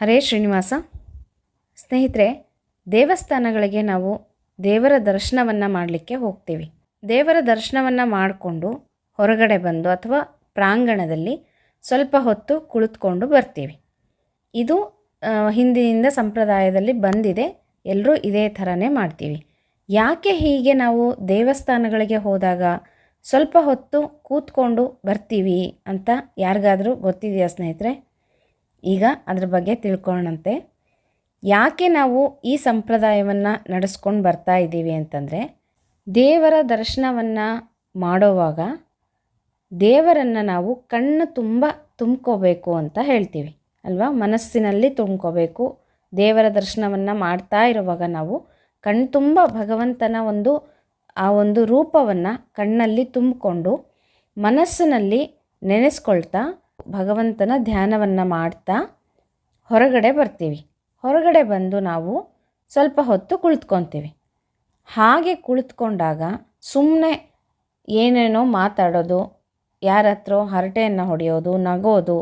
ಹರೇ ಶ್ರೀನಿವಾಸ. ಸ್ನೇಹಿತರೆ, ದೇವಸ್ಥಾನಗಳಿಗೆ ನಾವು ದೇವರ ದರ್ಶನವನ್ನು ಮಾಡಲಿಕ್ಕೆ ಹೋಗ್ತೀವಿ. ದೇವರ ದರ್ಶನವನ್ನು ಮಾಡಿಕೊಂಡು ಹೊರಗಡೆ ಬಂದು ಅಥವಾ ಪ್ರಾಂಗಣದಲ್ಲಿ ಸ್ವಲ್ಪ ಹೊತ್ತು ಕುಳಿತುಕೊಂಡು ಬರ್ತೀವಿ. ಇದು ಹಿಂದಿನಿಂದ ಸಂಪ್ರದಾಯದಲ್ಲಿ ಬಂದಿದೆ. ಎಲ್ಲರೂ ಇದೇ ಥರನೇ ಮಾಡ್ತೀವಿ. ಯಾಕೆ ಹೀಗೆ ನಾವು ದೇವಸ್ಥಾನಗಳಿಗೆ ಹೋದಾಗ ಸ್ವಲ್ಪ ಹೊತ್ತು ಕೂತ್ಕೊಂಡು ಬರ್ತೀವಿ ಅಂತ ಯಾರಿಗಾದರೂ ಗೊತ್ತಿದೆಯಾ ಸ್ನೇಹಿತರೆ? ಈಗ ಅದ್ರ ಬಗ್ಗೆ ತಿಳ್ಕೊಳ್ಳೋಣಂತೆ ಯಾಕೆ ನಾವು ಈ ಸಂಪ್ರದಾಯವನ್ನು ನಡೆಸ್ಕೊಂಡು ಬರ್ತಾ ಇದ್ದೀವಿ ಅಂತಂದರೆ, ದೇವರ ದರ್ಶನವನ್ನು ಮಾಡೋವಾಗ ದೇವರನ್ನು ನಾವು ಕಣ್ಣು ತುಂಬ ತುಂಬ್ಕೋಬೇಕು ಅಂತ ಹೇಳ್ತೀವಿ, ಅಲ್ವಾ? ಮನಸ್ಸಿನಲ್ಲಿ ತುಂಬ್ಕೋಬೇಕು. ದೇವರ ದರ್ಶನವನ್ನು ಮಾಡ್ತಾ ಇರುವಾಗ ನಾವು ಕಣ್ಣು ತುಂಬ ಭಗವಂತನ ಒಂದು, ಆ ಒಂದು ರೂಪವನ್ನು ಕಣ್ಣಲ್ಲಿ ತುಂಬಿಕೊಂಡು ಮನಸ್ಸಿನಲ್ಲಿ ನೆನೆಸ್ಕೊಳ್ತಾ ಭಗವಂತನ ಧ್ಯಾನವನ್ನು ಮಾಡ್ತಾ ಹೊರಗಡೆ ಬರ್ತೀವಿ. ಹೊರಗಡೆ ಬಂದು ನಾವು ಸ್ವಲ್ಪ ಹೊತ್ತು ಕುಳಿತ್ಕೊತೀವಿ. ಹಾಗೆ ಕುಳಿತುಕೊಂಡಾಗ ಸುಮ್ಮನೆ ಏನೇನೋ ಮಾತಾಡೋದು ಯಾರ ಹತ್ರ ಹರಟೆಯನ್ನು ಹೊಡೆಯೋದು, ನಗೋದು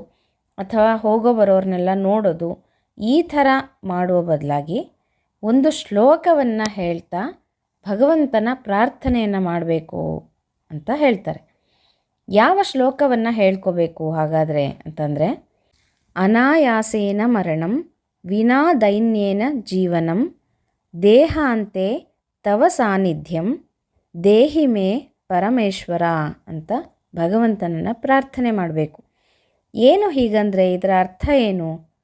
ಅಥವಾ ಹೋಗೋ ಬರೋರನ್ನೆಲ್ಲ ನೋಡೋದು, ಈ ಥರ ಮಾಡುವ ಬದಲಾಗಿ ಒಂದು ಶ್ಲೋಕವನ್ನು ಹೇಳ್ತಾ ಭಗವಂತನ ಪ್ರಾರ್ಥನೆಯನ್ನು ಮಾಡಬೇಕು ಅಂತ ಹೇಳ್ತಾರೆ. ಯಾವ ಶ್ಲೋಕವನ್ನು ಹೇಳ್ಕೋಬೇಕು ಹಾಗಾದರೆ ಅಂತಂದರೆ, ಅನಾಯಾಸೇನ ಮರಣಂ, ವಿನಾ ದೈನ್ಯೇನ ಜೀವನಂ, ದೇಹಾಂತೆ ತವ ಸಾನ್ನಿಧ್ಯಂ, ದೇಹಿ ಮೇ ಪರಮೇಶ್ವರ ಅಂತ ಭಗವಂತನನ್ನು ಪ್ರಾರ್ಥನೆ ಮಾಡಬೇಕು. ಏನು ಹೀಗಂದರೆ ಇದರ ಅರ್ಥ ಏನು?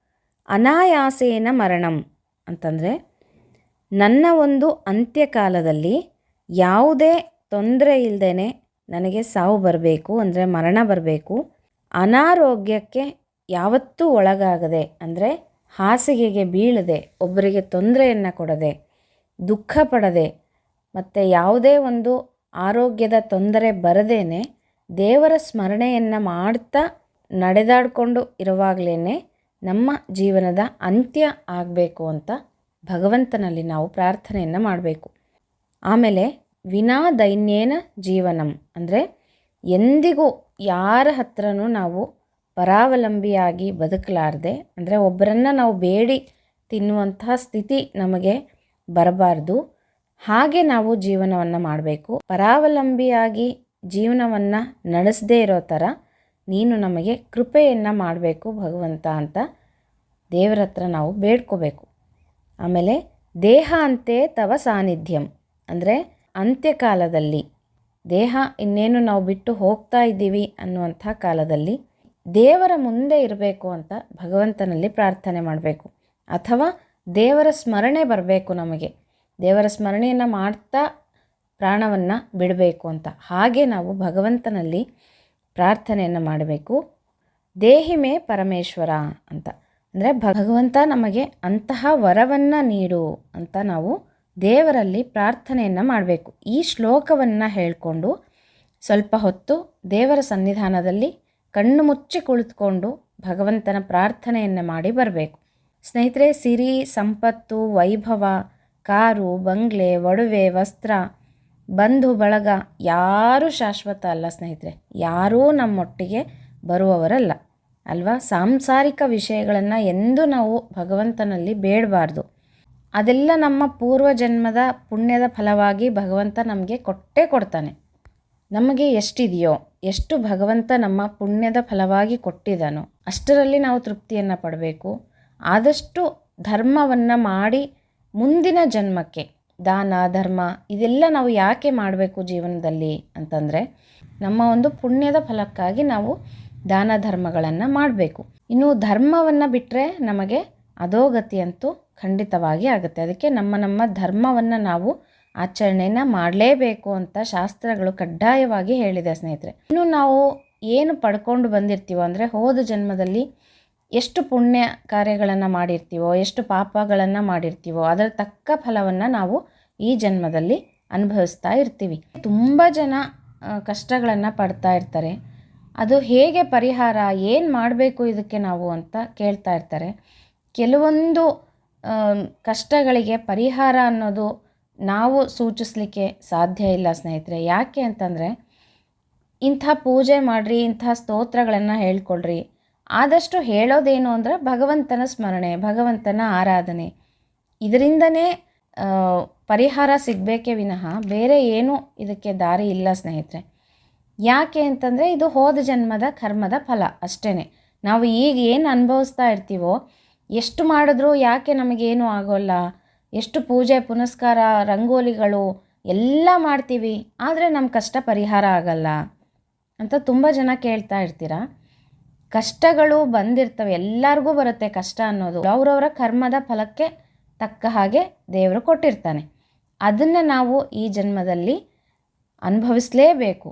ಅನಾಯಾಸೇನ ಮರಣಂ ಅಂತಂದರೆ, ನನ್ನ ಒಂದು ಅಂತ್ಯಕಾಲದಲ್ಲಿ ಯಾವುದೇ ತೊಂದರೆ ಇಲ್ಲದೇ ನನಗೆ ಸಾವು ಬರಬೇಕು ಅಂದರೆ ಮರಣ ಬರಬೇಕು. ಅನಾರೋಗ್ಯಕ್ಕೆ ಯಾವತ್ತೂ ಒಳಗಾಗದೆ ಅಂದರೆ ಹಾಸಿಗೆಗೆ ಬೀಳದೆ ಒಬ್ಬರಿಗೆ ತೊಂದರೆಯನ್ನು ಕೊಡದೆ, ದುಃಖ ಪಡದೆ, ಮತ್ತು ಯಾವುದೇ ಒಂದು ಆರೋಗ್ಯದ ತೊಂದರೆ ಬರದೇನೆ ದೇವರ ಸ್ಮರಣೆಯನ್ನು ಮಾಡ್ತಾ ನಡೆದಾಡಿಕೊಂಡು ಇರುವಾಗಲೇ ನಮ್ಮ ಜೀವನದ ಅಂತ್ಯ ಆಗಬೇಕು ಅಂತ ಭಗವಂತನಲ್ಲಿ ನಾವು ಪ್ರಾರ್ಥನೆಯನ್ನು ಮಾಡಬೇಕು. ಆಮೇಲೆ ವಿನಾ ದೈನ್ಯೇನ ಜೀವನಂ. ಅಂದರೆ ಎಂದಿಗೂ ಯಾರ ಹತ್ರನೂ ನಾವು ಪರಾವಲಂಬಿಯಾಗಿ ಬದುಕಲಾರ್ದೆ, ಅಂದರೆ ಒಬ್ಬರನ್ನು ನಾವು ಬೇಡಿ ತಿನ್ನುವಂತಹ ಸ್ಥಿತಿ ನಮಗೆ ಬರಬಾರ್ದು. ಹಾಗೆ ನಾವು ಜೀವನವನ್ನು ಮಾಡಬೇಕು. ಪರಾವಲಂಬಿಯಾಗಿ ಜೀವನವನ್ನು ನಡೆಸದೇ ಇರೋ ಥರ ನೀನು ನಮಗೆ ಕೃಪೆಯನ್ನು ಮಾಡಬೇಕು ಭಗವಂತ ಅಂತ ದೇವರ ಹತ್ರ ನಾವು ಬೇಡ್ಕೋಬೇಕು. ಆಮೇಲೆ ದೇಹ ಅಂತೆ ತವ ಸಾನ್ನಿಧ್ಯಂ. ಅಂದರೆ ಅಂತ್ಯಕಾಲದಲ್ಲಿ. ದೇಹ ಇನ್ನೇನು ನಾವು ಬಿಟ್ಟು ಹೋಗ್ತಾ ಇದ್ದೀವಿ ಅನ್ನುವಂಥ ಕಾಲದಲ್ಲಿ ದೇವರ ಮುಂದೆ ಇರಬೇಕು ಅಂತ ಭಗವಂತನಲ್ಲಿ ಪ್ರಾರ್ಥನೆ ಮಾಡಬೇಕು. ಅಥವಾ ದೇವರ ಸ್ಮರಣೆ ಬರಬೇಕು ನಮಗೆ. ದೇವರ ಸ್ಮರಣೆಯನ್ನು ಮಾಡ್ತಾ ಪ್ರಾಣವನ್ನು ಬಿಡಬೇಕು ಅಂತ. ಹಾಗೆ ನಾವು ಭಗವಂತನಲ್ಲಿ ಪ್ರಾರ್ಥನೆಯನ್ನು ಮಾಡಬೇಕು. ದೇಹಿಮೇ ಪರಮೇಶ್ವರ ಅಂತ. ಅಂದರೆ ಭಗವಂತ ನಮಗೆ ಅಂತಹ ವರವನ್ನು ನೀಡು ಅಂತ ನಾವು ದೇವರಲ್ಲಿ ಪ್ರಾರ್ಥನೆಯನ್ನು ಮಾಡಬೇಕು. ಈ ಶ್ಲೋಕವನ್ನು ಹೇಳಿಕೊಂಡು ಸ್ವಲ್ಪ ಹೊತ್ತು ದೇವರ ಸನ್ನಿಧಾನದಲ್ಲಿ ಕಣ್ಣು ಮುಚ್ಚಿ ಕುಳಿತುಕೊಂಡು ಭಗವಂತನ ಪ್ರಾರ್ಥನೆಯನ್ನು ಮಾಡಿ ಬರಬೇಕು. ಸ್ನೇಹಿತರೆ, ಸಿರಿ, ಸಂಪತ್ತು, ವೈಭವ, ಕಾರು, ಬಂಗ್ಲೆ, ಒಡವೆ, ವಸ್ತ್ರ, ಬಂಧು, ಬಳಗ ಯಾರೂ ಶಾಶ್ವತ ಅಲ್ಲ ಸ್ನೇಹಿತರೆ. ಯಾರೂ ನಮ್ಮೊಟ್ಟಿಗೆ ಬರುವವರಲ್ಲ. ಅಲ್ವಾ? ಸಾಂಸಾರಿಕ ವಿಷಯಗಳನ್ನು ಎಂದೂ ನಾವು ಭಗವಂತನಲ್ಲಿ ಬೇಡಬಾರ್ದು. ಅದೆಲ್ಲ ನಮ್ಮ ಪೂರ್ವ ಜನ್ಮದ ಪುಣ್ಯದ ಫಲವಾಗಿ ಭಗವಂತ ನಮಗೆ ಕೊಟ್ಟೇ ಕೊಡ್ತಾನೆ. ನಮಗೆ ಎಷ್ಟಿದೆಯೋ, ಎಷ್ಟು ಭಗವಂತ ನಮ್ಮ ಪುಣ್ಯದ ಫಲವಾಗಿ ಕೊಟ್ಟಿದ್ದಾನೋ ಅಷ್ಟರಲ್ಲಿ ನಾವು ತೃಪ್ತಿಯನ್ನು ಪಡಬೇಕು. ಆದಷ್ಟು ಧರ್ಮವನ್ನು ಮಾಡಿ ಮುಂದಿನ ಜನ್ಮಕ್ಕೆ, ದಾನ, ಧರ್ಮ ಇದೆಲ್ಲ ನಾವು ಯಾಕೆ ಮಾಡಬೇಕು ಜೀವನದಲ್ಲಿ ಅಂತಂದರೆ, ನಮ್ಮ ಒಂದು ಪುಣ್ಯದ ಫಲಕ್ಕಾಗಿ ನಾವು ದಾನ ಧರ್ಮಗಳನ್ನು ಮಾಡಬೇಕು. ಇನ್ನು ಧರ್ಮವನ್ನು ಬಿಟ್ಟರೆ ನಮಗೆ ಅಧೋಗತಿ ಅಂತೂ ಖಂಡಿತವಾಗಿ ಆಗುತ್ತೆ. ಅದಕ್ಕೆ ನಮ್ಮ ನಮ್ಮ ಧರ್ಮವನ್ನು ನಾವು ಆಚರಣೆಯನ್ನು ಮಾಡಲೇಬೇಕು ಅಂತ ಶಾಸ್ತ್ರಗಳು ಕಡ್ಡಾಯವಾಗಿ ಹೇಳಿದೆ ಸ್ನೇಹಿತರೆ. ಇನ್ನು ನಾವು ಏನು ಪಡ್ಕೊಂಡು ಬಂದಿರ್ತೀವೋ ಅಂದರೆ ಹೋದ ಜನ್ಮದಲ್ಲಿ ಎಷ್ಟು ಪುಣ್ಯ ಕಾರ್ಯಗಳನ್ನು ಮಾಡಿರ್ತೀವೋ, ಎಷ್ಟು ಪಾಪಗಳನ್ನು ಮಾಡಿರ್ತೀವೋ, ಅದರ ತಕ್ಕ ಫಲವನ್ನು ನಾವು ಈ ಜನ್ಮದಲ್ಲಿ ಅನುಭವಿಸ್ತಾ ಇರ್ತೀವಿ. ತುಂಬ ಜನ ಕಷ್ಟಗಳನ್ನು ಪಡ್ತಾ ಇರ್ತಾರೆ. ಅದು ಹೇಗೆ ಪರಿಹಾರ, ಏನು ಮಾಡಬೇಕು ಇದಕ್ಕೆ ನಾವು ಅಂತ ಕೇಳ್ತಾ ಇರ್ತಾರೆ. ಕೆಲವೊಂದು ಕಷ್ಟಗಳಿಗೆ ಪರಿಹಾರ ಅನ್ನೋದು ನಾವು ಸೂಚಿಸಲಿಕ್ಕೆ ಸಾಧ್ಯ ಇಲ್ಲ, ಸ್ನೇಹಿತರೆ. ಯಾಕೆ ಅಂತಂದರೆ, ಇಂಥ ಪೂಜೆ ಮಾಡಿರಿ, ಇಂಥ ಸ್ತೋತ್ರಗಳನ್ನು ಹೇಳ್ಕೊಳ್ರಿ. ಆದಷ್ಟು ಹೇಳೋದೇನು ಅಂದರೆ ಭಗವಂತನ ಸ್ಮರಣೆ, ಭಗವಂತನ ಆರಾಧನೆ. ಇದರಿಂದನೇ ಪರಿಹಾರ ಸಿಗಬೇಕೇ ವಿನಃ ಬೇರೆ ಏನೂ ಇದಕ್ಕೆ ದಾರಿ ಇಲ್ಲ, ಸ್ನೇಹಿತರೆ. ಯಾಕೆ ಅಂತಂದರೆ ಇದು ಹೋದ ಜನ್ಮದ ಕರ್ಮದ ಫಲ ಅಷ್ಟೇ ನಾವು ಈಗ ಏನು ಅನುಭವಿಸ್ತಾ ಇರ್ತೀವೋ ಎಷ್ಟು ಮಾಡಿದ್ರೂ ಯಾಕೆ ನಮಗೇನು ಆಗೋಲ್ಲ. ಎಷ್ಟು ಪೂಜೆ, ಪುನಸ್ಕಾರ, ರಂಗೋಲಿಗಳು ಎಲ್ಲ ಮಾಡ್ತೀವಿ, ಆದರೆ ನಮ್ಮ ಕಷ್ಟ ಪರಿಹಾರ ಆಗಲ್ಲ ಅಂತ ತುಂಬ ಜನ ಕೇಳ್ತಾ ಇರ್ತೀರ? ಕಷ್ಟಗಳು ಬಂದಿರ್ತವೆ, ಎಲ್ಲರಿಗೂ ಬರುತ್ತೆ ಕಷ್ಟ ಅನ್ನೋದು. ಅವರವರ ಕರ್ಮದ ಫಲಕ್ಕೆ ತಕ್ಕ ಹಾಗೆ ದೇವರು ಕೊಟ್ಟಿರ್ತಾನೆ. ಅದನ್ನು ನಾವು ಈ ಜನ್ಮದಲ್ಲಿ ಅನುಭವಿಸಲೇಬೇಕು.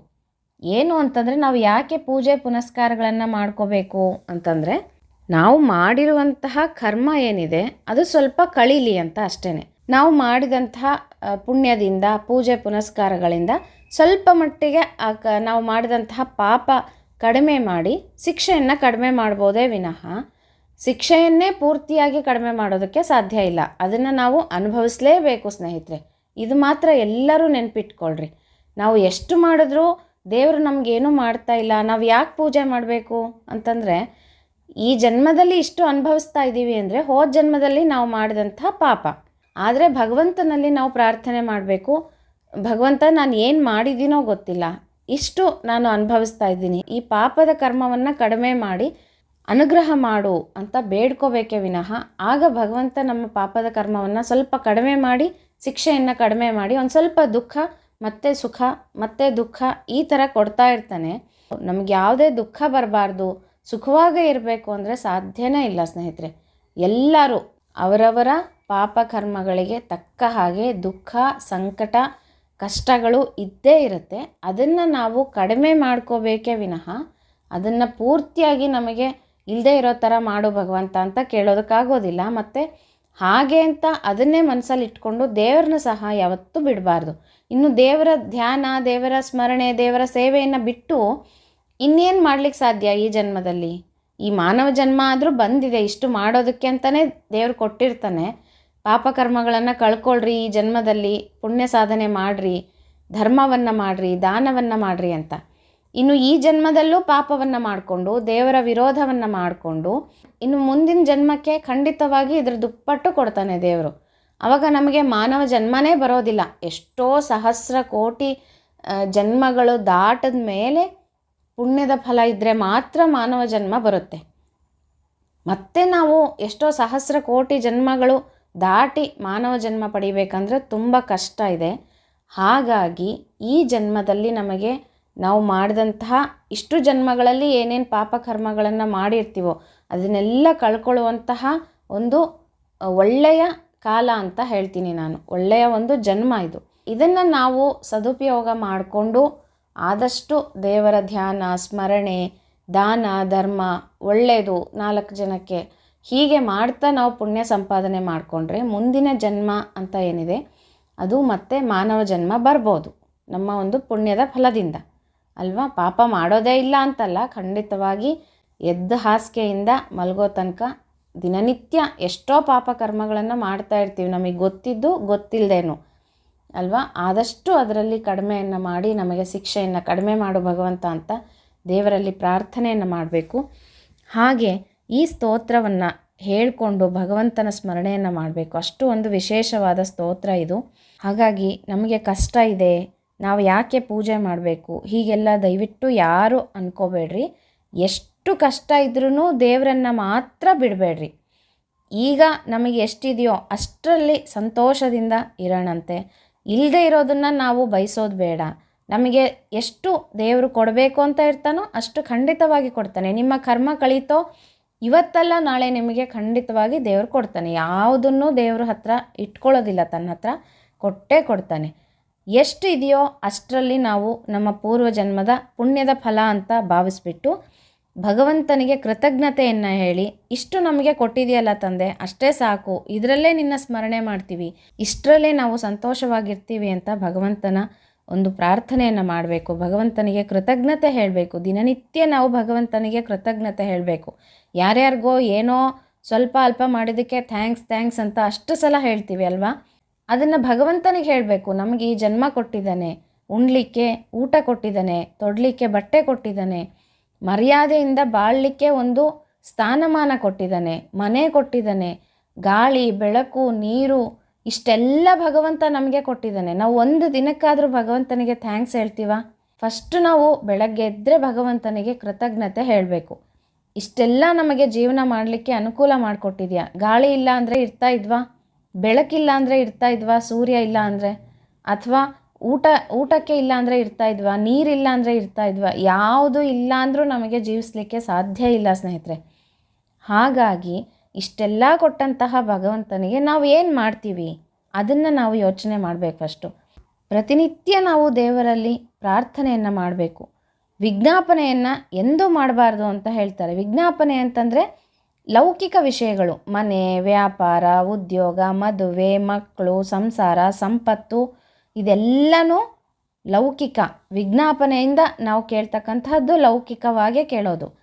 ಏನು ಅಂತಂದರೆ ನಾವು ಯಾಕೆ ಪೂಜೆ, ಪುನಸ್ಕಾರಗಳನ್ನು ಮಾಡ್ಕೋಬೇಕು ಅಂತಂದರೆ ನಾವು ಮಾಡಿರುವಂತಹ ಕರ್ಮ ಏನಿದೆ, ಅದು ಸ್ವಲ್ಪ ಕಳೀಲಿ ಅಂತ ಅಷ್ಟೇ ನಾವು ಮಾಡಿದಂತಹ ಪುಣ್ಯದಿಂದ, ಪೂಜೆ ಪುನಸ್ಕಾರಗಳಿಂದ ಸ್ವಲ್ಪ ಮಟ್ಟಿಗೆ, ಆ, ಕ, ನಾವು ಮಾಡಿದಂತಹ ಪಾಪ ಕಡಿಮೆ ಮಾಡಿ, ಶಿಕ್ಷೆಯನ್ನು ಕಡಿಮೆ ಮಾಡ್ಬೋದೇ ವಿನಃ, ಶಿಕ್ಷೆಯನ್ನೇ ಪೂರ್ತಿಯಾಗಿ ಕಡಿಮೆ ಮಾಡೋದಕ್ಕೆ ಸಾಧ್ಯ ಇಲ್ಲ. ಅದನ್ನು ನಾವು ಅನುಭವಿಸಲೇಬೇಕು ಸ್ನೇಹಿತರೆ. ಇದು ಮಾತ್ರ ಎಲ್ಲರೂ ನೆನಪಿಟ್ಕೊಳ್ರಿ. ನಾವು ಎಷ್ಟು ಮಾಡಿದ್ರೂ ದೇವರು ನಮಗೇನು ಮಾಡ್ತಾ ಇಲ್ಲ, ನಾವು ಯಾಕೆ ಪೂಜೆ ಮಾಡಬೇಕು ಅಂತಂದರೆ ಈ ಜನ್ಮದಲ್ಲಿ ಇಷ್ಟು ಅನುಭವಿಸ್ತಾ ಇದ್ದೀವಿ ಅಂದರೆ ಹೋದ ಜನ್ಮದಲ್ಲಿ ನಾವು ಮಾಡಿದಂಥ ಪಾಪ. ಆದರೆ ಭಗವಂತನಲ್ಲಿ ನಾವು ಪ್ರಾರ್ಥನೆ ಮಾಡಬೇಕು. ಭಗವಂತ, ನಾನು ಏನು ಮಾಡಿದ್ದೀನೋ ಗೊತ್ತಿಲ್ಲ. ಇಷ್ಟು ನಾನು ಅನುಭವಿಸ್ತಾ ಇದ್ದೀನಿ. ಈ ಪಾಪದ ಕರ್ಮವನ್ನು ಕಡಿಮೆ ಮಾಡಿ ಅನುಗ್ರಹ ಮಾಡು ಅಂತ ಬೇಡ್ಕೋಬೇಕೆ ವಿನಃ. ಆಗ ಭಗವಂತ ನಮ್ಮ ಪಾಪದ ಕರ್ಮವನ್ನು ಸ್ವಲ್ಪ ಕಡಿಮೆ ಮಾಡಿ, ಶಿಕ್ಷೆಯನ್ನು ಕಡಿಮೆ ಮಾಡಿ, ಒಂದು ಸ್ವಲ್ಪ ದುಃಖ, ಮತ್ತೆ ಸುಖ, ಮತ್ತೆ ದುಃಖ ಈ ಥರ ಕೊಡ್ತಾ ಇರ್ತಾನೆ. ನಮ್ಗೆ ಯಾವುದೇ ದುಃಖ ಬರಬಾರ್ದು. ಸುಖವಾಗೇ ಇರಬೇಕು ಅಂದರೆ ಸಾಧ್ಯನೇ ಇಲ್ಲ, ಸ್ನೇಹಿತರೆ. ಎಲ್ಲರೂ ಅವರವರ ಪಾಪ ಕರ್ಮಗಳಿಗೆ ತಕ್ಕ ಹಾಗೆ ದುಃಖ, ಸಂಕಟ, ಕಷ್ಟಗಳು ಇದ್ದೇ ಇರುತ್ತೆ. ಅದನ್ನು ನಾವು ಕಡಿಮೆ ಮಾಡ್ಕೋಬೇಕೇ ವಿನಃ ಅದನ್ನು ಪೂರ್ತಿಯಾಗಿ ನಮಗೆ ಇಲ್ಲದೇ ಇರೋ ಥರ ಮಾಡು ಭಗವಂತ ಅಂತ ಕೇಳೋದಕ್ಕಾಗೋದಿಲ್ಲ. ಮತ್ತು ಹಾಗೆ ಅಂತ ಅದನ್ನೇ ಮನಸ್ಸಲ್ಲಿ ಇಟ್ಕೊಂಡು ದೇವ್ರನ್ನ ಸಹ ಯಾವತ್ತೂ ಬಿಡಬಾರ್ದು. ಇನ್ನು ದೇವರ ಧ್ಯಾನ, ದೇವರ ಸ್ಮರಣೆ, ದೇವರ ಸೇವೆಯನ್ನು ಬಿಟ್ಟು ಇನ್ನೇನು ಮಾಡ್ಲಿಕ್ಕೆ ಸಾಧ್ಯ ಈ ಜನ್ಮದಲ್ಲಿ? ಈ ಮಾನವ ಜನ್ಮ ಆದರೂ ಬಂದಿದೆ, ಇಷ್ಟು ಮಾಡೋದಕ್ಕೆ ಅಂತಲೇ ದೇವರು ಕೊಟ್ಟಿರ್ತಾನೆ. ಪಾಪಕರ್ಮಗಳನ್ನು ಕಳ್ಕೊಳ್ರಿ, ಈ ಜನ್ಮದಲ್ಲಿ ಪುಣ್ಯ ಸಾಧನೆ ಮಾಡಿರಿ, ಧರ್ಮವನ್ನು ಮಾಡಿರಿ, ದಾನವನ್ನು ಮಾಡಿರಿ ಅಂತ. ಇನ್ನು ಈ ಜನ್ಮದಲ್ಲೂ ಪಾಪವನ್ನು ಮಾಡಿಕೊಂಡು, ದೇವರ ವಿರೋಧವನ್ನು ಮಾಡಿಕೊಂಡು, ಇನ್ನು ಮುಂದಿನ ಜನ್ಮಕ್ಕೆ ಖಂಡಿತವಾಗಿ ಇದ್ರ ದುಪ್ಪಟ್ಟು ಕೊಡ್ತಾನೆ ದೇವರು. ಆವಾಗ ನಮಗೆ ಮಾನವ ಜನ್ಮನೇ ಬರೋದಿಲ್ಲ. ಎಷ್ಟೋ ಸಹಸ್ರ ಕೋಟಿ ಜನ್ಮಗಳು ದಾಟದ ಮೇಲೆ ಪುಣ್ಯದ ಫಲ ಇದ್ದರೆ ಮಾತ್ರ ಮಾನವ ಜನ್ಮ ಬರುತ್ತೆ. ಮತ್ತೆ ನಾವು ಎಷ್ಟೋ ಸಹಸ್ರ ಕೋಟಿ ಜನ್ಮಗಳು ದಾಟಿ ಮಾನವ ಜನ್ಮ ಪಡಿಬೇಕಂದ್ರೆ ತುಂಬ ಕಷ್ಟ ಇದೆ. ಹಾಗಾಗಿ ಈ ಜನ್ಮದಲ್ಲಿ ನಮಗೆ ನಾವು ಮಾಡಿದಂತಹ ಇಷ್ಟು ಜನ್ಮಗಳಲ್ಲಿ ಏನೇನು ಪಾಪಕರ್ಮಗಳನ್ನು ಮಾಡಿರ್ತೀವೋ ಅದನ್ನೆಲ್ಲ ಕಳ್ಕೊಳ್ಳುವಂತಹ ಒಂದು ಒಳ್ಳೆಯ ಕಾಲ ಅಂತ ಹೇಳ್ತೀನಿ ನಾನು. ಒಳ್ಳೆಯ ಒಂದು ಜನ್ಮ ಇದು. ಇದನ್ನು ನಾವು ಸದುಪಯೋಗ ಮಾಡಿಕೊಂಡು ಆದಷ್ಟು ದೇವರ ಧ್ಯಾನ, ಸ್ಮರಣೆ, ದಾನ, ಧರ್ಮ ಒಳ್ಳೆಯದು ನಾಲ್ಕು ಜನಕ್ಕೆ. ಹೀಗೆ ಮಾಡ್ತಾ ನಾವು ಪುಣ್ಯ ಸಂಪಾದನೆ ಮಾಡಿಕೊಂಡ್ರೆ ಮುಂದಿನ ಜನ್ಮ ಅಂತ ಏನಿದೆ, ಅದು ಮತ್ತೆ ಮಾನವ ಜನ್ಮ ಬರ್ಬೋದು, ನಮ್ಮ ಒಂದು ಪುಣ್ಯದ ಫಲದಿಂದ. ಅಲ್ವಾ? ಪಾಪ ಮಾಡೋದೇ ಇಲ್ಲ ಅಂತಲ್ಲ, ಖಂಡಿತವಾಗಿ ಎದ್ದ ಹಾಸಿಗೆಯಿಂದ ಮಲಗೋ ತನಕ ದಿನನಿತ್ಯ ಎಷ್ಟೋ ಪಾಪ ಕರ್ಮಗಳನ್ನು ಮಾಡ್ತಾ ಇರ್ತೀವಿ. ನಮಗೆ ಗೊತ್ತಿದ್ದು ಗೊತ್ತಿಲ್ಲದೇನು ಅಲ್ವಾ? ಆದಷ್ಟು ಅದರಲ್ಲಿ ಕಡಿಮೆಯನ್ನು ಮಾಡಿ, ನಮಗೆ ಶಿಕ್ಷೆಯನ್ನು ಕಡಿಮೆ ಮಾಡು ಭಗವಂತ ಅಂತ ದೇವರಲ್ಲಿ ಪ್ರಾರ್ಥನೆಯನ್ನು ಮಾಡಬೇಕು. ಹಾಗೆ ಈ ಸ್ತೋತ್ರವನ್ನು ಹೇಳಿಕೊಂಡು ಭಗವಂತನ ಸ್ಮರಣೆಯನ್ನು ಮಾಡಬೇಕು. ಅಷ್ಟು ಒಂದು ವಿಶೇಷವಾದ ಸ್ತೋತ್ರ ಇದು. ಹಾಗಾಗಿ ನಮಗೆ ಕಷ್ಟ ಇದೆ, ನಾವು ಯಾಕೆ ಪೂಜೆ ಮಾಡಬೇಕು? ಹೀಗೆಲ್ಲ ದಯವಿಟ್ಟು ಯಾರು ಅನ್ಕೋಬೇಡ್ರಿ. ಎಷ್ಟು ಕಷ್ಟ ಇದ್ರೂ ದೇವರನ್ನು ಮಾತ್ರ ಬಿಡಬೇಡ್ರಿ. ಈಗ ನಮಗೆ ಎಷ್ಟಿದೆಯೋ ಅಷ್ಟರಲ್ಲಿ ಸಂತೋಷದಿಂದ ಇರೋಣಂತೆ. ಇಲ್ಲದೆ ಇರೋದನ್ನು ನಾವು ಬಯಸೋದು ಬೇಡ. ನಮಗೆ ಎಷ್ಟು ದೇವರು ಕೊಡಬೇಕು ಅಂತ ಇರ್ತಾನೋ ಅಷ್ಟು ಖಂಡಿತವಾಗಿ ಕೊಡ್ತಾನೆ. ನಿಮ್ಮ ಕರ್ಮ ಕಳೀತೋ ಇವತ್ತಲ್ಲ ನಾಳೆ ನಿಮಗೆ ಖಂಡಿತವಾಗಿ ದೇವರು ಕೊಡ್ತಾನೆ. ಯಾವುದನ್ನು ದೇವ್ರ ಹತ್ರ ಇಟ್ಕೊಳ್ಳೋದಿಲ್ಲ, ತನ್ನ ಹತ್ರ ಕೊಟ್ಟೇ ಕೊಡ್ತಾನೆ. ಎಷ್ಟು ಇದೆಯೋ ಅಷ್ಟರಲ್ಲಿ ನಾವು ನಮ್ಮ ಪೂರ್ವ ಜನ್ಮದ ಪುಣ್ಯದ ಫಲ ಅಂತ ಭಾವಿಸ್ಬಿಟ್ಟು ಭಗವಂತನಿಗೆ ಕೃತಜ್ಞತೆಯನ್ನು ಹೇಳಿ, ಇಷ್ಟು ನಮಗೆ ಕೊಟ್ಟಿದೆಯಲ್ಲ ತಂದೆ, ಅಷ್ಟೇ ಸಾಕು, ಇದರಲ್ಲೇ ನಿನ್ನ ಸ್ಮರಣೆ ಮಾಡ್ತೀವಿ, ಇಷ್ಟರಲ್ಲೇ ನಾವು ಸಂತೋಷವಾಗಿರ್ತೀವಿ ಅಂತ ಭಗವಂತನ ಒಂದು ಪ್ರಾರ್ಥನೆಯನ್ನು ಮಾಡಬೇಕು. ಭಗವಂತನಿಗೆ ಕೃತಜ್ಞತೆ ಹೇಳಬೇಕು. ದಿನನಿತ್ಯ ನಾವು ಭಗವಂತನಿಗೆ ಕೃತಜ್ಞತೆ ಹೇಳಬೇಕು. ಯಾರ್ಯಾರಿಗೋ ಏನೋ ಸ್ವಲ್ಪ ಅಲ್ಪ ಮಾಡಿದ್ದಕ್ಕೆ ಥ್ಯಾಂಕ್ಸ್ ಥ್ಯಾಂಕ್ಸ್ ಅಂತ ಅಷ್ಟು ಸಲ ಹೇಳ್ತೀವಿ ಅಲ್ವಾ? ಅದನ್ನು ಭಗವಂತನಿಗೆ ಹೇಳಬೇಕು. ನಮಗೆ ಈ ಜನ್ಮ ಕೊಟ್ಟಿದ್ದಾನೆ, ಉಣ್ಲಿಕ್ಕೆ ಊಟ ಕೊಟ್ಟಿದ್ದಾನೆ, ತೊಡಲಿಕ್ಕೆ ಬಟ್ಟೆ ಕೊಟ್ಟಿದ್ದಾನೆ ಮರ್ಯಾದೆಯಿಂದ ಬಾಳಲಿಕ್ಕೆ ಒಂದು ಸ್ಥಾನಮಾನ ಕೊಟ್ಟಿದ್ದಾನೆ, ಮನೆ ಕೊಟ್ಟಿದ್ದಾನೆ, ಗಾಳಿ, ಬೆಳಕು, ನೀರು, ಇಷ್ಟೆಲ್ಲ ಭಗವಂತ ನಮಗೆ ಕೊಟ್ಟಿದ್ದಾನೆ. ನಾವು ಒಂದು ದಿನಕ್ಕಾದರೂ ಭಗವಂತನಿಗೆ ಥ್ಯಾಂಕ್ಸ್ ಹೇಳ್ತೀವಾ? ಫಸ್ಟ್ ನಾವು ಬೆಳಗ್ಗೆ ಎದ್ದರೆ ಭಗವಂತನಿಗೆ ಕೃತಜ್ಞತೆ ಹೇಳಬೇಕು. ಇಷ್ಟೆಲ್ಲ ನಮಗೆ ಜೀವನ ಮಾಡಲಿಕ್ಕೆ ಅನುಕೂಲ ಮಾಡಿಕೊಟ್ಟಿದ್ಯಾ? ಗಾಳಿ ಇಲ್ಲ ಅಂದರೆ ಇರ್ತಾ ಇದ್ವಾ? ಬೆಳಕಿಲ್ಲ ಅಂದರೆ ಇರ್ತಾ ಇದ್ವಾ? ಸೂರ್ಯ ಇಲ್ಲ ಅಂದರೆ? ಅಥವಾ ಊಟ, ಊಟಕ್ಕೆ ಇಲ್ಲ ಅಂದರೆ ಇರ್ತಾ ಇದ್ವಾ? ನೀರಿಲ್ಲ ಅಂದರೆ ಇರ್ತಾ ಇದ್ವಾ? ಯಾವುದು ಇಲ್ಲ ಅಂದರೂ ನಮಗೆ ಜೀವಿಸಲಿಕ್ಕೆ ಸಾಧ್ಯ ಇಲ್ಲ ಸ್ನೇಹಿತರೆ. ಹಾಗಾಗಿ ಇಷ್ಟೆಲ್ಲ ಕೊಟ್ಟಂತಹ ಭಗವಂತನಿಗೆ ನಾವು ಏನು ಮಾಡ್ತೀವಿ? ಅದನ್ನು ನಾವು ಯೋಚನೆ ಮಾಡಬೇಕು ಅಷ್ಟು ಪ್ರತಿನಿತ್ಯ ನಾವು ದೇವರಲ್ಲಿ ಪ್ರಾರ್ಥನೆಯನ್ನು ಮಾಡಬೇಕು. ವಿಜ್ಞಾಪನೆಯನ್ನು ಎಂದೂ ಮಾಡಬಾರ್ದು ಅಂತ ಹೇಳ್ತಾರೆ. ವಿಜ್ಞಾಪನೆ ಅಂತಂದರೆ ಲೌಕಿಕ ವಿಷಯಗಳು. ಮನೆ, ವ್ಯಾಪಾರ, ಉದ್ಯೋಗ, ಮದುವೆ, ಮಕ್ಕಳು, ಸಂಸಾರ, ಸಂಪತ್ತು ಇದೆಲ್ಲನೂ ಲೌಕಿಕ ವಿಜ್ಞಾಪನೆಯಿಂದ ನಾವು ಕೇಳ್ತಕ್ಕಂಥದ್ದು ಲೌಕಿಕವಾಗೇ ಕೇಳೋದು.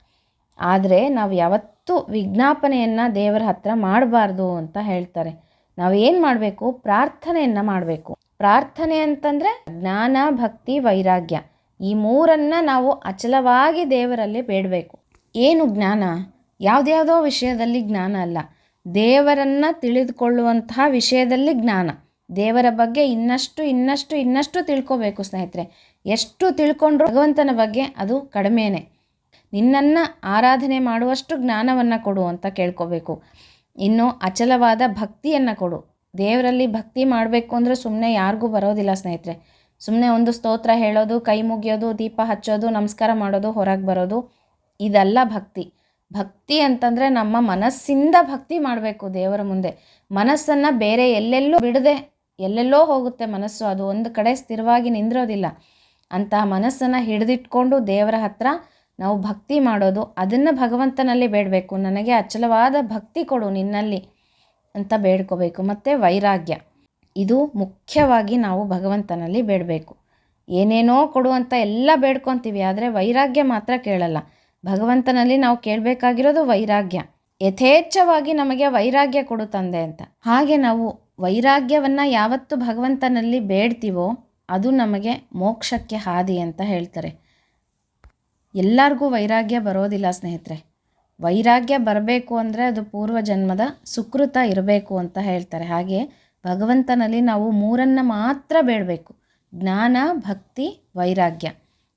ಆದರೆ ನಾವು ಯಾವತ್ತೂ ವಿಜ್ಞಾಪನೆಯನ್ನು ದೇವರ ಹತ್ರ ಮಾಡಬಾರ್ದು ಅಂತ ಹೇಳ್ತಾರೆ. ನಾವು ಏನು ಮಾಡಬೇಕು? ಪ್ರಾರ್ಥನೆಯನ್ನು ಮಾಡಬೇಕು. ಪ್ರಾರ್ಥನೆ ಅಂತಂದರೆ ಜ್ಞಾನ, ಭಕ್ತಿ, ವೈರಾಗ್ಯ ಈ ಮೂರನ್ನು ನಾವು ಅಚಲವಾಗಿ ದೇವರಲ್ಲಿ ಬೇಡಬೇಕು. ಏನು ಜ್ಞಾನ? ಯಾವುದ್ಯಾವುದೋ ವಿಷಯದಲ್ಲಿ ಜ್ಞಾನ ಅಲ್ಲ. ದೇವರನ್ನು ತಿಳಿದುಕೊಳ್ಳುವಂತಹ ವಿಷಯದಲ್ಲಿ ಜ್ಞಾನ. ದೇವರ ಬಗ್ಗೆ ಇನ್ನಷ್ಟು ಇನ್ನಷ್ಟು ಇನ್ನಷ್ಟು ತಿಳ್ಕೋಬೇಕು ಸ್ನೇಹಿತರೆ. ಎಷ್ಟು ತಿಳ್ಕೊಂಡ್ರು ಭಗವಂತನ ಬಗ್ಗೆ ಅದು ಕಡಿಮೆನೇ. ನಿನ್ನನ್ನು ಆರಾಧನೆ ಮಾಡುವಷ್ಟು ಜ್ಞಾನವನ್ನು ಕೊಡು ಅಂತ ಕೇಳ್ಕೋಬೇಕು. ಇನ್ನು ಅಚಲವಾದ ಭಕ್ತಿಯನ್ನು ಕೊಡು. ದೇವರಲ್ಲಿ ಭಕ್ತಿ ಮಾಡಬೇಕು ಅಂದರೆ ಸುಮ್ಮನೆ ಯಾರಿಗೂ ಬರೋದಿಲ್ಲ ಸ್ನೇಹಿತರೆ. ಸುಮ್ಮನೆ ಒಂದು ಸ್ತೋತ್ರ ಹೇಳೋದು, ಕೈ ಮುಗಿಯೋದು, ದೀಪ ಹಚ್ಚೋದು, ನಮಸ್ಕಾರ ಮಾಡೋದು, ಹೊರಗೆ ಬರೋದು, ಇದೆಲ್ಲ ಭಕ್ತಿ. ಭಕ್ತಿ ಅಂತಂದರೆ ನಮ್ಮ ಮನಸ್ಸಿಂದ ಭಕ್ತಿ ಮಾಡಬೇಕು ದೇವರ ಮುಂದೆ. ಮನಸ್ಸನ್ನು ಬೇರೆ ಎಲ್ಲೆಲ್ಲೂ ಬಿಡದೆ ಎಲ್ಲೆಲ್ಲೋ ಹೋಗುತ್ತೆ ಮನಸ್ಸು, ಅದು ಒಂದು ಕಡೆ ಸ್ಥಿರವಾಗಿ ನಿಂದಿರೋದಿಲ್ಲ. ಅಂತಹ ಮನಸ್ಸನ್ನು ಹಿಡಿದಿಟ್ಕೊಂಡು ದೇವರ ಹತ್ರ ನಾವು ಭಕ್ತಿ ಮಾಡೋದು, ಅದನ್ನು ಭಗವಂತನಲ್ಲಿ ಬೇಡಬೇಕು. ನನಗೆ ಅಚಲವಾದ ಭಕ್ತಿ ಕೊಡು ನಿನ್ನಲ್ಲಿ ಅಂತ ಬೇಡ್ಕೋಬೇಕು. ಮತ್ತು ವೈರಾಗ್ಯ. ಇದು ಮುಖ್ಯವಾಗಿ ನಾವು ಭಗವಂತನಲ್ಲಿ ಬೇಡಬೇಕು. ಏನೇನೋ ಕೊಡು ಅಂತ ಎಲ್ಲ ಬೇಡ್ಕೊತೀವಿ, ಆದರೆ ವೈರಾಗ್ಯ ಮಾತ್ರ ಕೇಳಲ್ಲ. ಭಗವಂತನಲ್ಲಿ ನಾವು ಕೇಳಬೇಕಾಗಿರೋದು ವೈರಾಗ್ಯ. ಯಥೇಚ್ಛವಾಗಿ ನಮಗೆ ವೈರಾಗ್ಯ ಕೊಡು ತಂದೆ ಅಂತ. ಹಾಗೆ ನಾವು ವೈರಾಗ್ಯವನ್ನು ಯಾವತ್ತು ಭಗವಂತನಲ್ಲಿ ಬೇಡ್ತೀವೋ ಅದು ನಮಗೆ ಮೋಕ್ಷಕ್ಕೆ ಹಾದಿ ಅಂತ ಹೇಳ್ತಾರೆ. ಎಲ್ಲರಿಗೂ ವೈರಾಗ್ಯ ಬರೋದಿಲ್ಲ ಸ್ನೇಹಿತರೆ. ವೈರಾಗ್ಯ ಬರಬೇಕು ಅಂದರೆ ಅದು ಪೂರ್ವ ಜನ್ಮದ ಸುಕೃತ ಇರಬೇಕು ಅಂತ ಹೇಳ್ತಾರೆ. ಹಾಗೆ ಭಗವಂತನಲ್ಲಿ ನಾವು ಮೂರನ್ನು ಮಾತ್ರ ಬೇಡಬೇಕು. ಜ್ಞಾನ, ಭಕ್ತಿ, ವೈರಾಗ್ಯ.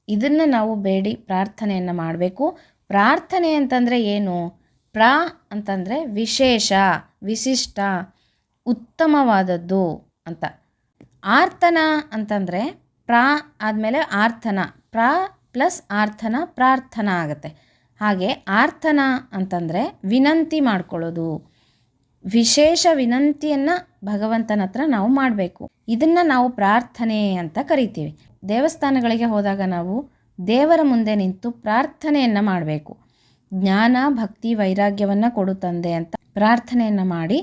ಇದನ್ನು ನಾವು ಬೇಡಿ ಪ್ರಾರ್ಥನೆಯನ್ನು ಮಾಡಬೇಕು. ಪ್ರಾರ್ಥನೆ ಅಂತಂದರೆ ಏನು? ಪ್ರಾ ಅಂತಂದರೆ ವಿಶೇಷ, ವಿಶಿಷ್ಟ. ಉತ್ತಮವಾದದ್ದು ಅಂತ. ಆರ್ತನ ಅಂತಂದರೆ ಪ್ರಾ ಆದಮೇಲೆ ಆರ್ತನ ಪ್ರಾ ಪ್ಲಸ್ ಆರ್ಥನ ಪ್ರಾರ್ಥನಾ ಆಗುತ್ತೆ. ಹಾಗೆ ಆರ್ಥನ ಅಂತಂದರೆ ವಿನಂತಿ ಮಾಡ್ಕೊಳ್ಳೋದು. ವಿಶೇಷ ವಿನಂತಿಯನ್ನು ಭಗವಂತನ ಹತ್ರ ನಾವು ಮಾಡಬೇಕು. ಇದನ್ನು ನಾವು ಪ್ರಾರ್ಥನೆ ಅಂತ ಕರಿತೀವಿ. ದೇವಸ್ಥಾನಗಳಿಗೆ ಹೋದಾಗ ನಾವು ದೇವರ ಮುಂದೆ ನಿಂತು ಪ್ರಾರ್ಥನೆಯನ್ನು ಮಾಡಬೇಕು. ಜ್ಞಾನ, ಭಕ್ತಿ, ವೈರಾಗ್ಯವನ್ನು ಕೊಡು ತಂದೆ ಅಂತ ಪ್ರಾರ್ಥನೆಯನ್ನು ಮಾಡಿ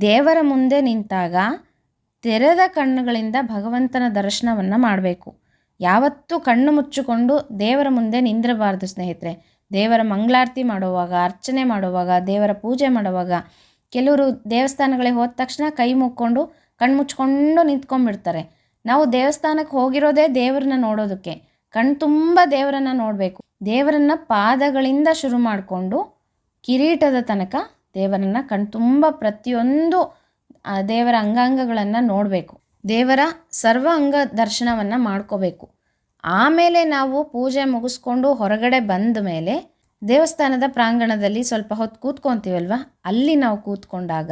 ದೇವರ ಮುಂದೆ ನಿಂತಾಗ ತೆರೆದ ಕಣ್ಣುಗಳಿಂದ ಭಗವಂತನ ದರ್ಶನವನ್ನು ಮಾಡಬೇಕು. ಯಾವತ್ತೂ ಕಣ್ಣು ಮುಚ್ಚಿಕೊಂಡು ದೇವರ ಮುಂದೆ ನಿಂದಿರಬಾರ್ದು ಸ್ನೇಹಿತರೆ. ದೇವರ ಮಂಗಳಾರತಿ ಮಾಡುವಾಗ, ಅರ್ಚನೆ ಮಾಡುವಾಗ, ದೇವರ ಪೂಜೆ ಮಾಡುವಾಗ ಕೆಲವರು ದೇವಸ್ಥಾನಗಳಿಗೆ ಹೋದ ತಕ್ಷಣ ಕೈ ಮುಕ್ಕೊಂಡು ಕಣ್ಣು ಮುಚ್ಕೊಂಡು ನಿಂತ್ಕೊಂಡ್ಬಿಡ್ತಾರೆ. ನಾವು ದೇವಸ್ಥಾನಕ್ಕೆ ಹೋಗಿರೋದೇ ದೇವರನ್ನ ನೋಡೋದಕ್ಕೆ. ಕಣ್ಣು ತುಂಬ ದೇವರನ್ನ ನೋಡಬೇಕು. ದೇವರನ್ನ ಪಾದಗಳಿಂದ ಶುರು ಮಾಡಿಕೊಂಡು ಕಿರೀಟದ ತನಕ ದೇವರನ್ನ ಕಣ್ತುಂಬ ಪ್ರತಿಯೊಂದು ದೇವರ ಅಂಗಾಂಗಗಳನ್ನು ನೋಡಬೇಕು. ದೇವರ ಸರ್ವ ಅಂಗ ದರ್ಶನವನ್ನು ಮಾಡ್ಕೋಬೇಕು. ಆಮೇಲೆ ನಾವು ಪೂಜೆ ಮುಗಿಸ್ಕೊಂಡು ಹೊರಗಡೆ ಬಂದ ಮೇಲೆ ದೇವಸ್ಥಾನದ ಪ್ರಾಂಗಣದಲ್ಲಿ ಸ್ವಲ್ಪ ಹೊತ್ತು ಕೂತ್ಕೊತೀವಲ್ವ? ಅಲ್ಲಿ ನಾವು ಕೂತ್ಕೊಂಡಾಗ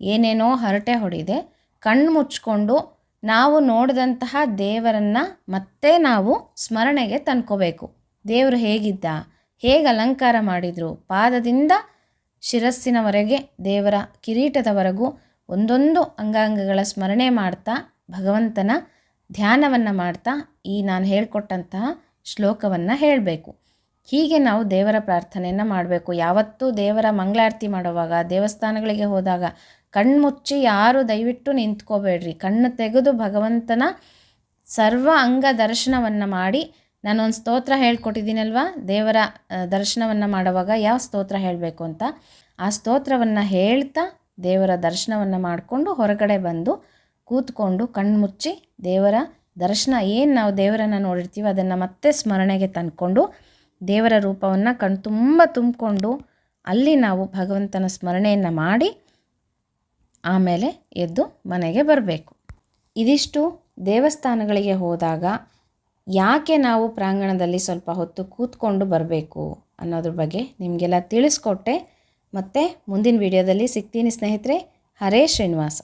ಏನೇನೋ ಹರಟೆ ಹೊಡಿದೆ ಕಣ್ಣು ಮುಚ್ಕೊಂಡು ನಾವು ನೋಡಿದಂತಹ ದೇವರನ್ನು ಮತ್ತೆ ನಾವು ಸ್ಮರಣೆಗೆ ತಂದ್ಕೋಬೇಕು. ದೇವರು ಹೇಗಿದ್ದ? ಹೇಗೆ ಅಲಂಕಾರ ಮಾಡಿದರು? ಪಾದದಿಂದ ಶಿರಸ್ಸಿನವರೆಗೆ ದೇವರ ಕಿರೀಟದವರೆಗೂ ಒಂದೊಂದು ಅಂಗಾಂಗಗಳ ಸ್ಮರಣೆ ಮಾಡ್ತಾ ಭಗವಂತನ ಧ್ಯಾನವನ್ನು ಮಾಡ್ತಾ ಈ ನಾನು ಹೇಳಿಕೊಟ್ಟಂತಹ ಶ್ಲೋಕವನ್ನು ಹೇಳಬೇಕು. ಹೀಗೆ ನಾವು ದೇವರ ಪ್ರಾರ್ಥನೆಯನ್ನು ಮಾಡಬೇಕು. ಯಾವತ್ತೂ ದೇವರ ಮಂಗಳಾರತಿ ಮಾಡುವಾಗ, ದೇವಸ್ಥಾನಗಳಿಗೆ ಹೋದಾಗ ಕಣ್ಮುಚ್ಚಿ ಯಾರು ದಯವಿಟ್ಟು ನಿಂತ್ಕೋಬೇಡ್ರಿ. ಕಣ್ಣು ತೆಗೆದು ಭಗವಂತನ ಸರ್ವ ಅಂಗ ದರ್ಶನವನ್ನು ಮಾಡಿ ನಾನೊಂದು ಸ್ತೋತ್ರ ಹೇಳ್ಕೊಟ್ಟಿದ್ದೀನಲ್ವಾ? ದೇವರ ದರ್ಶನವನ್ನು ಮಾಡುವಾಗ ಯಾವ ಸ್ತೋತ್ರ ಹೇಳಬೇಕು ಅಂತ? ಆ ಸ್ತೋತ್ರವನ್ನು ಹೇಳ್ತಾ ದೇವರ ದರ್ಶನವನ್ನು ಮಾಡಿಕೊಂಡು ಹೊರಗಡೆ ಬಂದು ಕೂತ್ಕೊಂಡು ಕಣ್ಮುಚ್ಚಿ ದೇವರ ದರ್ಶನ, ಏನು ನಾವು ದೇವರನ್ನು ನೋಡಿರ್ತೀವಿ ಅದನ್ನು ಮತ್ತೆ ಸ್ಮರಣೆಗೆ ತಂದ್ಕೊಂಡು ದೇವರ ರೂಪವನ್ನು ಕಣ್ ತುಂಬ ತುಂಬಿಕೊಂಡು ಅಲ್ಲಿ ನಾವು ಭಗವಂತನ ಸ್ಮರಣೆಯನ್ನು ಮಾಡಿ ಆಮೇಲೆ ಎದ್ದು ಮನೆಗೆ ಬರಬೇಕು. ಇದಿಷ್ಟು ದೇವಸ್ಥಾನಗಳಿಗೆ ಹೋದಾಗ ಯಾಕೆ ನಾವು ಪ್ರಾಂಗಣದಲ್ಲಿ ಸ್ವಲ್ಪ ಹೊತ್ತು ಕೂತ್ಕೊಂಡು ಬರಬೇಕು ಅನ್ನೋದ್ರ ಬಗ್ಗೆ ನಿಮಗೆಲ್ಲ ತಿಳಿಸ್ಕೊಟ್ಟೆ. ಮತ್ತು ಮುಂದಿನ ವಿಡಿಯೋದಲ್ಲಿ ಸಿಗ್ತೀನಿ ಸ್ನೇಹಿತರೆ. ಹರೇ ಶ್ರೀನಿವಾಸ.